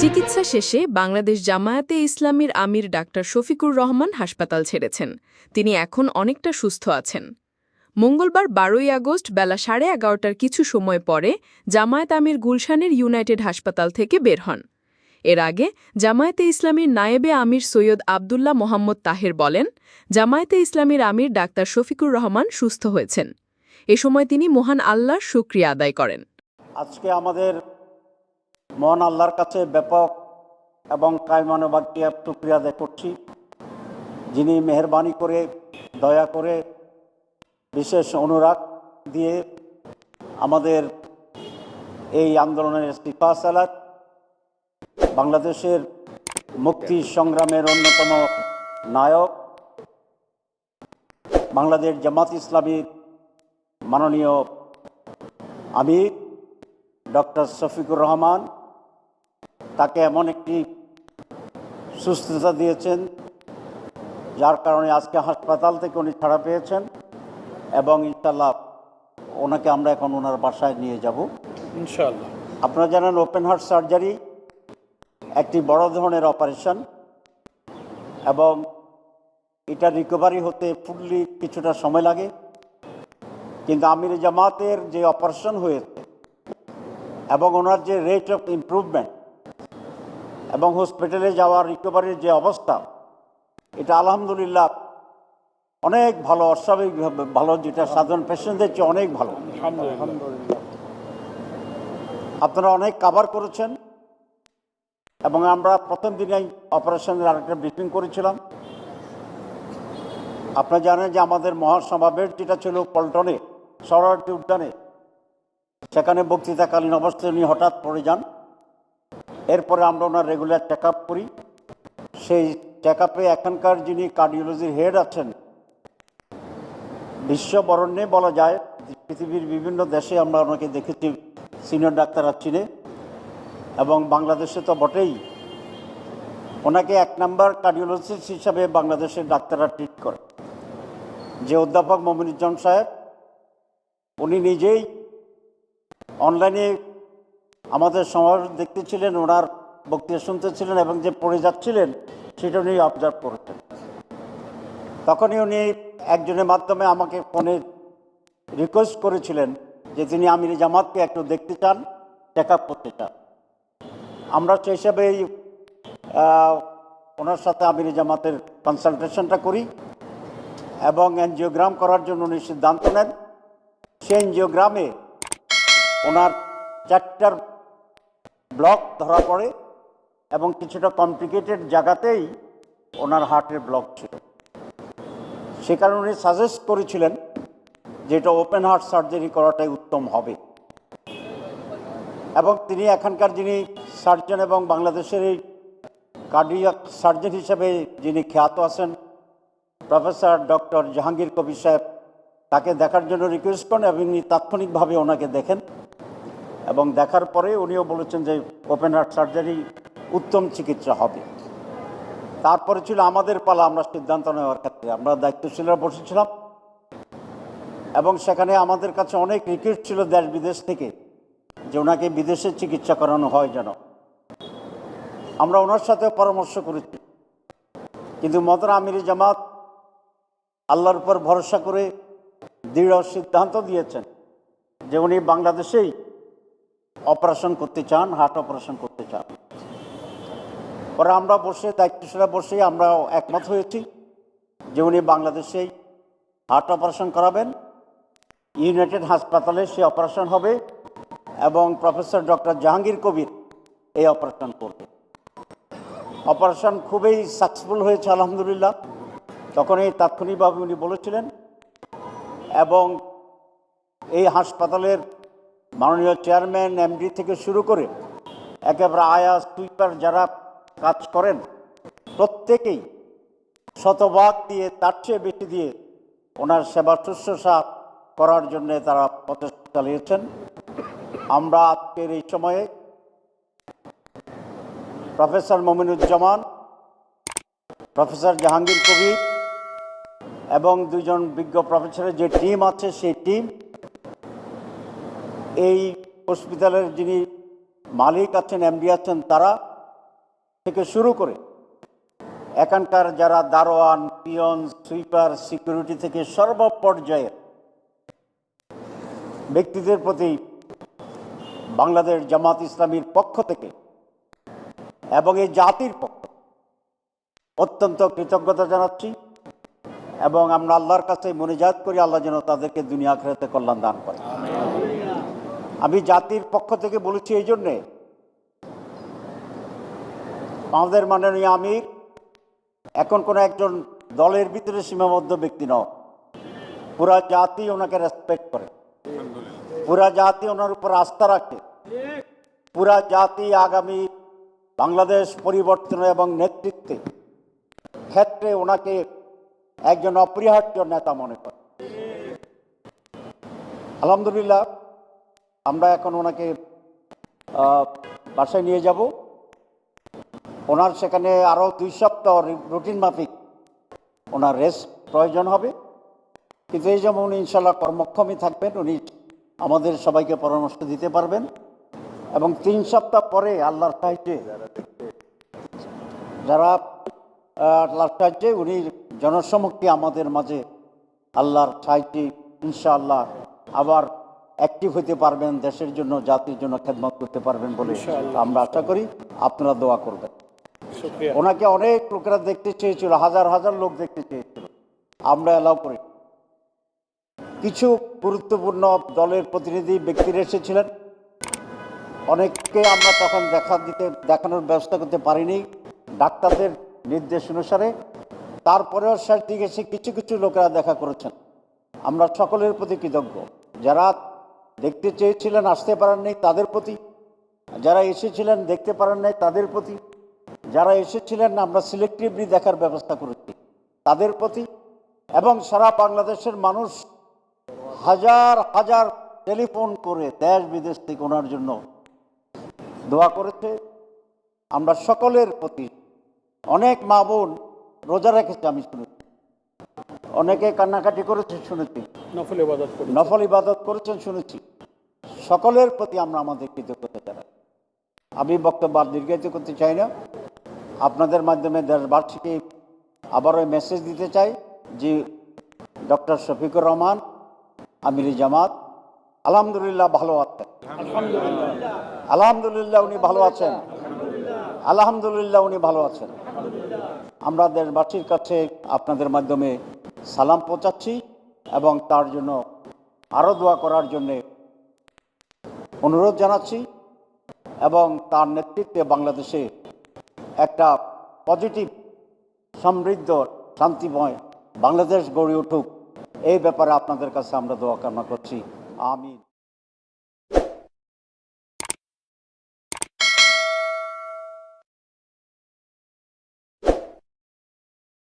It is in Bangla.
চিকিৎসা শেষে বাংলাদেশ জামায়াতে ইসলামীর আমির ডাক্তার শফিকুর রহমান হাসপাতাল ছেড়েছেন। তিনি এখন অনেকটা সুস্থ আছেন। মঙ্গলবার বারোই আগস্ট বেলা সাড়ে এগারোটার কিছু সময় পরে জামায়াত আমির গুলশানের ইউনাইটেড হাসপাতাল থেকে বের হন। এর আগে জামায়াতে ইসলামীর নায়েবে আমির সৈয়দ আবদুল্লাহ মোহাম্মদ তাহের বলেন, জামায়াতে ইসলামীর আমির ডাক্তার শফিকুর রহমান সুস্থ হয়েছেন। এ সময় তিনি মহান আল্লাহর শুক্রিয়া আদায় করেন। আজকে আমাদের মহান আল্লাহর কাছে ব্যাপক এবং কায়মানবাক্যে শুক্রিয়া আদায় করছি। যিনি মেহরবানি করে, দয়া করে বিশেষ অনুরাগ দিয়ে আমাদের এই আন্দোলনের সিফা সালাত বাংলাদেশের মুক্তি সংগ্রামের অন্যতম নায়ক, বাংলাদেশ জামাত ইসলামীর মাননীয় আমির ডক্টর শফিকুর রহমান তাকে এমন একটি সুস্থতা দিয়েছেন যার কারণে আজকে হাসপাতাল থেকে উনি ছাড়া পেয়েছেন এবং ইনশাল্লাহ ওনাকে আমরা এখন ওনার বাসায় নিয়ে যাব। ইনশাল্লাহ আপনারা জানেন ওপেন হার্ট সার্জারি একটি বড় ধরনের অপারেশন এবং এটা রিকভারি হতে ফুললি কিছুটা সময় লাগে। কিন্তু আমির জামাতের যে অপারেশন হয়েছে এবং ওনার যে রেট অফ ইমপ্রুভমেন্ট এবং হসপিটালে যাওয়ার রিকভারির যে অবস্থা এটা আলহামদুলিল্লাহ অনেক ভালো অস্বাভাবিকভাবে ভালো যেটা সাধারণ পেশেন্টদের চেয়ে অনেক ভালো। আপনারা অনেক কাভার করেছেন এবং আমরা প্রথম দিনেই অপারেশনের আরেকটা ব্রিফিং করেছিলাম। আপনারা জানেন যে আমাদের মহাসমাবেশ যেটা ছিল পল্টনে সরারটি উদ্যানে সেখানে বক্তৃতাকালীন অবস্থায় উনি হঠাৎ পড়ে যান। এরপরে আমরা ওনার রেগুলার চেক করি। সেই চেক এখানকার যিনি কার্ডিওলজির হেড আছেন, বিশ্ববরণ্যে বলা যায়, পৃথিবীর বিভিন্ন দেশে আমরা ওনাকে দেখেছি সিনিয়র ডাক্তাররা চিনে এবং বাংলাদেশে তো বটেই, ওনাকে এক নাম্বার কার্ডিওলজিস্ট হিসাবে বাংলাদেশের ডাক্তাররা ট্রিট করে। যে অধ্যাপক মমিনুজ্জাম সাহেব, উনি নিজেই অনলাইনে আমাদের সমাবেশ দেখতেছিলেন ওনার বক্তৃতা শুনতেছিলেন এবং যে পড়ে যাচ্ছিলেন সেটা উনি অবজার্ভ করেছেন। তখনই উনি একজনের মাধ্যমে আমাকে ফোনে রিকোয়েস্ট করেছিলেন যে তিনি আমির জামাতকে একটু দেখতে চান চেক আপ করতে চান। আমরা সেই হিসাবে এই, ওনার সাথে আমির জামাতের কনসালটেশনটা করি এবং এনজিওগ্রাম করার জন্য উনি সিদ্ধান্ত নেন। সেই এনজিওগ্রামে ওনার চারটার ব্লক ধরা পড়ে এবং কিছুটা কমপ্লিকেটেড জায়গাতেই ওনার হার্টের ব্লক ছিল। সে কারণে উনি সাজেস্ট করেছিলেন যে এটা ওপেন হার্ট সার্জারি করাটাই উত্তম হবে। এবং তিনি এখানকার যিনি সার্জন এবং বাংলাদেশের এই কার্ডিয়াক সার্জন হিসেবে যিনি খ্যাত আছেন, প্রফেসর ডক্টর জাহাঙ্গীর কবির সাহেব, তাকে দেখার জন্য রিকোয়েস্ট করেন এবং তাৎক্ষণিকভাবে ওনাকে দেখেন। এবং দেখার পরে উনিও বলেছেন যে ওপেন হার্ট সার্জারি উত্তম চিকিৎসা হবে। তারপরে ছিল আমাদের পালা, আমরা সিদ্ধান্ত নেওয়ার ক্ষেত্রে। আমরা দায়িত্বশীলরা বসেছিলাম এবং সেখানে আমাদের কাছে অনেক রিকোয়েস্ট ছিল দেশ বিদেশ থেকে যে ওনাকে বিদেশে চিকিৎসা করানো হয় যেন। আমরা ওনার সাথে পরামর্শ করেছি। কিন্তু মদর আমির জামাত আল্লাহর উপর ভরসা করে দৃঢ় সিদ্ধান্ত দিয়েছেন যে উনি বাংলাদেশেই অপারেশন করতে চান, হার্ট অপারেশন করতে চান। পরে আমরা বসে দায়িত্বশীলা বসে আমরা একমত হয়েছি যে উনি বাংলাদেশেই হার্ট অপারেশন করাবেন। ইউনাইটেড হাসপাতালে সে অপারেশন হবে এবং প্রফেসর ডক্টর জাহাঙ্গীর কবির এই অপারেশন করবে। অপারেশন খুবই সাকসেসফুল হয়েছে, আলহামদুলিল্লাহ। তখন এই তাৎক্ষণিকভাবে উনি বলেছিলেন এবং এই হাসপাতালের মাননীয় চেয়ারম্যান, এমডি থেকে শুরু করে একেবারে আয়া সুইপার যারা কাজ করেন, প্রত্যেকেই শতভাগ দিয়ে, তার চেয়ে বেশি দিয়ে ওনার সেবা শুশ্রূষা করার জন্য তারা প্রচেষ্টা চালিয়েছেন। আমরা আজকের এই সময়ে প্রফেসর মমিনুজ্জামান, প্রফেসর জাহাঙ্গীর কবির এবং দুজন বিজ্ঞ প্রফেসরের যে টিম আছে, সেই টিম এই হসপিটালের যিনি মালিক আছেন এমডি আছেন, তারা থেকে শুরু করে এখানকার যারা দারোয়ান, পিয়ন, সুইপার, সিকিউরিটি থেকে সর্বপর্যায়ের ব্যক্তিদের প্রতি বাংলাদেশ জামাত ইসলামীর পক্ষ থেকে এবং এই জাতির পক্ষ অত্যন্ত কৃতজ্ঞতা জানাচ্ছি এবং আমরা আল্লাহর কাছে মনিজাত করি, আল্লাহ যেন তাদেরকে দুনিয়া খেরাতে কল্যাণ দান করে। আমি জাতির পক্ষ থেকে বলেছি এই জন্যে। আমাদের মাননীয় আমির, এখন কোনো একজন দলের ভিতরে সীমাবদ্ধ ব্যক্তি নয় পুরা জাতি ওনাকে রেসপেক্ট করে। পুরা জাতি ওনার উপর আস্থা রাখে। পুরা জাতি আগামী বাংলাদেশ পরিবর্তন এবং নেতৃত্বে ক্ষেত্রে ওনাকে একজন অপরিহার্য নেতা মনে করে। আলহামদুলিল্লাহ। আমরা এখন ওনাকে বাসায় নিয়ে যাব। ওনার সেখানে আরও দুই সপ্তাহ রুটিন মাফিক ওনার রেস্ট প্রয়োজন হবে। কিন্তু এই যেমন উনি ইনশাল্লাহ কর্মক্ষমই থাকবেন, উনি আমাদের সবাইকে পরামর্শ দিতে পারবেন। এবং তিন সপ্তাহ পরে আল্লাহর সাহায্যে যারা আল্লাহর সাহায্যে, উনি জনসমক্ষে আমাদের মাঝে আল্লাহর সাহায্যে ইনশাআল্লাহ আবার অ্যাক্টিভ হতে পারবেন দেশের জন্য জাতির জন্য খেদমত করতে পারবেন বলে আমরা আশা করি। আপনারা দোয়া করবেন। ওনাকে অনেক লোকেরা দেখতে চেয়েছিল হাজার হাজার লোক দেখতে চেয়েছিল। আমরা এলাও করি। কিছু গুরুত্বপূর্ণ দলের প্রতিনিধি ব্যক্তিরা এসেছিলেন। অনেককে আমরা তখন দেখা দিতে দেখানোর ব্যবস্থা করতে পারিনি। ডাক্তারদের নির্দেশ অনুসারে। তারপরেও শেষ দিকে এসে কিছু কিছু লোকেরা দেখা করেছেন। আমরা সকলের প্রতি কৃতজ্ঞ। যারা দেখতে চেয়েছিলেন, আসতে পারেন নাই তাদের প্রতি। যারা এসেছিলেন, দেখতে পারেন নাই তাদের প্রতি। যারা এসেছিলেন, আমরা সিলেক্টিভলি দেখার ব্যবস্থা করেছি তাদের প্রতি। এবং সারা বাংলাদেশের মানুষ হাজার হাজার টেলিফোন করে দেশ, বিদেশ থেকে ওনার জন্য দোয়া করেছে। আমরা সকলের প্রতি অনেক মা বোন রোজা রেখেছে, আমি শুনেছি। অনেকে কান্নাকাটি করেছে, শুনেছি। নফল ইবাদত করি নফল ইবাদত করেছেন শুনেছি। সকলের প্রতি আমরা আমাদের কৃতজ্ঞতা জানাই। আমি বক্তব্য আর দীর্ঘায়িত করতে চাই না। আপনাদের মাধ্যমে দেশবাসীকে আবারও মেসেজ দিতে চাই যে ডক্টর শফিকুর রহমান আমির জামাত আলহামদুলিল্লাহ ভালো আছেন। আলহামদুলিল্লাহ উনি ভালো আছেন। আলহামদুলিল্লাহ উনি ভালো আছেন। আমরা দেশবাসীর কাছে আপনাদের মাধ্যমে সালাম পৌঁছাচ্ছি। এবং তার জন্য আরও দোয়া করার জন্যে অনুরোধ জানাচ্ছি এবং তার নেতৃত্বে বাংলাদেশে একটা পজিটিভ, সমৃদ্ধ, শান্তিময় বাংলাদেশ গড়ে উঠুক। এই ব্যাপারে আপনাদের কাছে আমরা দোয়া কামনা করছি। আমিন।